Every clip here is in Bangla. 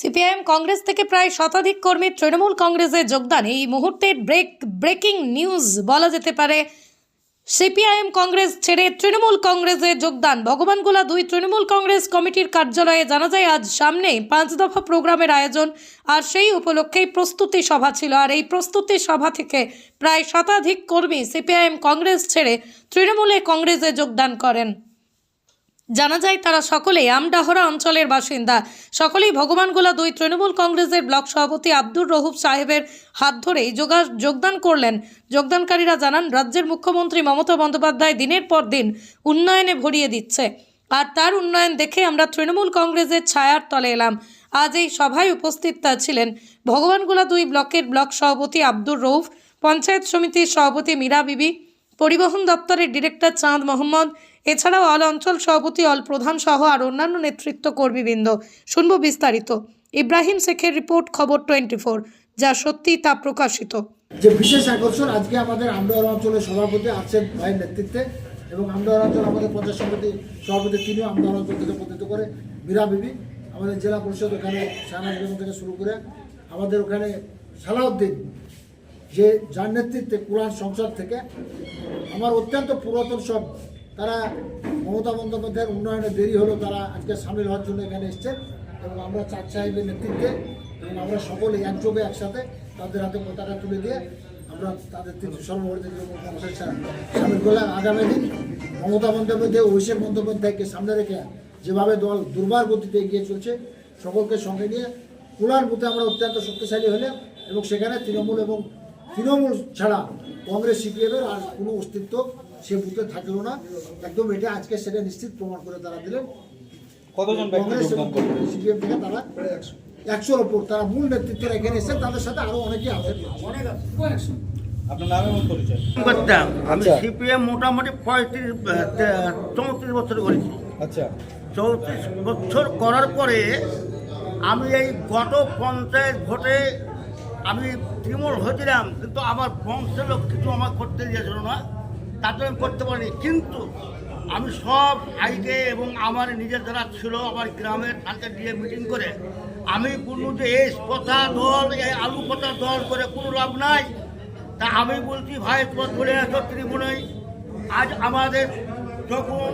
সিপিআইএম কংগ্রেস থেকে প্রায় শতাধিক কর্মী তৃণমূল কংগ্রেসে যোগদান। এই মুহূর্তে ব্রেক, ব্রেকিং নিউজ বলা যেতে পারে। সিপিআইএম কংগ্রেস ছেড়ে তৃণমূল কংগ্রেসে যোগদান। ভগবানগোলা দুই তৃণমূল কংগ্রেস কমিটির কার্যালয়ে জানা যায়, আজ সামনে পাঁচ দফা প্রোগ্রামের আয়োজন, আর সেই উপলক্ষেই প্রস্তুতি সভা ছিল। আর এই প্রস্তুতি সভা থেকে প্রায় শতাধিক কর্মী সিপিআইএম কংগ্রেস ছেড়ে তৃণমূলে কংগ্রেসে যোগদান করেন। জানা যায় তারা সকলেই আমডাহরা অঞ্চলের বাসিন্দা। সকলেই ভগবানগোলা দুই তৃণমূল কংগ্রেসের ব্লক সভাপতি আব্দুর রহুব সাহেবের হাত ধরেই যোগা, যোগদান করলেন। যোগদানকারীরা জানান, রাজ্যের মুখ্যমন্ত্রী মমতা বন্দ্যোপাধ্যায় দিনের পর দিন উন্নয়নে ভরিয়ে দিচ্ছে। আর তার উন্নয়ন দেখে আমরা তৃণমূল কংগ্রেসের ছায়ার তলে এলাম। আজ এই সভায় উপস্থিত ছিলেন ভগবানগোলা দুই ব্লকের ব্লক সভাপতি আব্দুর রৌফ পঞ্চায়েত সমিতির সভাপতি মীরা বিবি, পরিবহন দপ্তরের ডিরেক্টর চাঁদ মোহাম্মদ এছাড়াও অল অঞ্চল সভাপতি অল প্রধান সহ আর অন্যান্য নেতৃত্ব কর্মীবৃন্দ। শুনব বিস্তারিত। ইব্রাহিম শেখের রিপোর্ট, খবর টোয়েন্টি যা সত্যি তা প্রকাশিত। যে বিশেষ আকর্ষণ, আজকে আমাদের আমডাওয়ার অঞ্চলের সভাপতি আছেন ভাইয়ের নেতৃত্বে এবং আমডাওয়ার অঞ্চল আমাদের পঞ্চায়েত সমিতি সভাপতি তিনিও আমডাওয়ার অঞ্চল থেকে প্রতিনিধিত্ব করে মীরা বিবি, আমাদের জেলা পরিষদ ওখানে শাহনাজ বেগম থেকে শুরু করে আমাদের ওখানে সালাউদ্দিন, যে যার নেতৃত্বে কোরআন সংসদ থেকে, আমার অত্যন্ত পুরাতন সব তারা মমতা বন্দ্যোপাধ্যায়ের উন্নয়নে দেরি হলো, তারা আজকে সামিল হওয়ার জন্য এখানে এসছেন এবং আমরা চার সাহেবের নেতৃত্বে এবং আমরা সকলে একযোগে একসাথে তাদের হাতে পতাকা তুলে দিয়ে আমরা তাদের সর্বভারতীয় কংগ্রেসের সামিল করলাম। আগামী দিন মমতা বন্দ্যোপাধ্যায়, অভিষেক বন্দ্যোপাধ্যায়কে সামনে রেখে যেভাবে দল দুর্বার গতিতে এগিয়ে চলছে, সকলকে সঙ্গে নিয়ে কুলার বুথে আমরা অত্যন্ত শক্তিশালী হলে এবং সেখানে তৃণমূল এবং তৃণমূল ছাড়া কংগ্রেস, সিপিএমের আর কোনো অস্তিত্ব সে বুথে থাকল না। একদম এটা আজকে সেটা নিশ্চিত প্রমাণ করে তারা দিলেন। কতজন ব্যক্তি কংগ্রেস এবং সিপিএম থেকে তারা একশোর ওপর তারা মূল নেতৃত্বরা এখানে এসে তাদের সাথে আরও অনেকে আছেন। এবং করতাম আমি আচ্ছা। সিপিএম মোটামুটি পঁয়ত্রিশ চৌত্রিশ বছর করেছি। আচ্ছা। চৌত্রিশ বছর করার পরে আমি এই গত পঞ্চায়েত ভোটে আমি তৃণমূল হয়েছিলাম কিন্তু আমার বংশের লোক কিছু আমার করতে দিয়েছিল না। জন্য আমি করতে পারিনি। কিন্তু আমি সব আইকে এবং আমার নিজের যারা ছিল আমার গ্রামের তাকে দিয়ে মিটিং করে, আমি বললু যে, এই পচা দল এই আলু পচা দল করে কোনো লাভ নাই। তা আমি বলছি, ভাই, তোমার চলে আসো তৃণমূলে আজ আমাদের যখন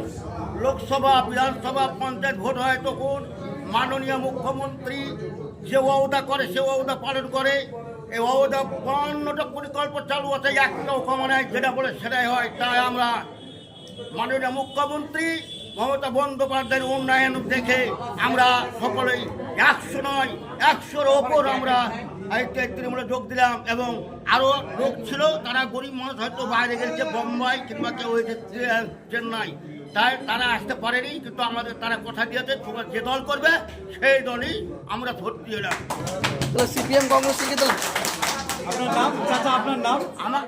লোকসভা, বিধানসভা, পঞ্চায়েত ভোট হয়, তখন মাননীয় মুখ্যমন্ত্রী যে ওয়াদা করে, সে ওয়াদা পালন করে। পরিকল্প চালু যেটা বলে সেটাই হয়। তাই আমরা মুখ্যমন্ত্রী মমতা বন্দ্যোপাধ্যায়ের উন্নয়ন দেখে আমরা সকলেই একশো নয়, একশোর ওপর আমরা এই আমরা যোগ দিলাম এবং আরও লোক ছিল তারা গরিব মানুষ হয়তো বাইরে গেছে বোম্বাই কিংবা কেউ হয়েছে চেন্নাই। তাই তারা আসতে পারেনি কিন্তু আমাদের তারা কথা দিয়েছে তোমরা যে দল করবে সেই দলই আমরা ভোট দিয়ে এলাম সিপিএম কংগ্রেস থেকে তো আপনার নাম? চাচা আপনার নাম? আমার